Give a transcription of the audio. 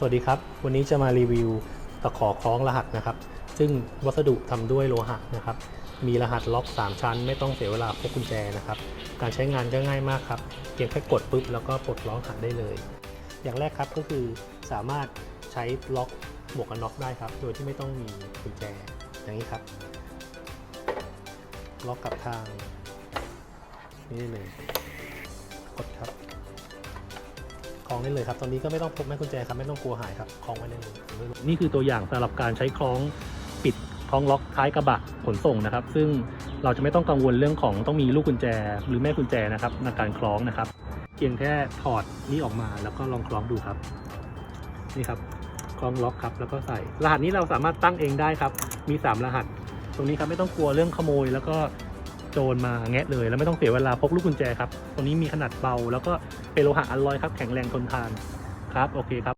สวัสดีครับ วันนี้จะมารีวิวตะขอคล้องรหัสนะครับ ซึ่งวัสดุทำด้วยโลหะนะครับ มีรหัสล็อก 3 ชั้น ไม่ต้องเสียเวลาพกกุญแจนะครับ การใช้งานก็ง่ายมากครับ เพียงแค่กดปุ๊บแล้วก็ปลดล็อกหัสได้เลย อย่างแรกครับก็คือสามารถใช้ล็อกหมวกกันน็อกได้ครับ โดยที่ไม่ต้องมีกุญแจอย่างนี้ครับ ล็อกกับทางนี่เลยกดครับ คล้องได้เลยครับ ตอนนี้ก็ไม่ต้องพกแม่กุญแจครับ ไม่ต้องกลัวหายครับ คล้องไว้ได้เลยนี่คือตัวอย่างสำหรับการใช้คล้องปิดคล้องล็อกท้ายกระบะขนส่งนะครับ ซึ่งเราจะไม่ต้องกังวลเรื่องของต้องมีลูกกุญแจ หรือแม่กุญแจนะครับในการคล้องนะครับ เพียงแค่ถอดนี่ออกมาแล้วก็ลองคล้องดูครับ นี่ครับคล้องล็อกครับแล้วก็ใส่ รหัสนี้เราสามารถตั้งเองได้ครับ มี 3 รหัส ตรงนี้ครับไม่ต้องกลัวเรื่องขโมย แล้วก็ โจรมาแงะเลยแล้วไม่ต้องเสียเวลาพกลูกกุญแจครับตรงนี้มีขนาดเบาแล้วก็เป็นโลหะอลลอยครับแข็งแรงทนทานครับโอเคครับ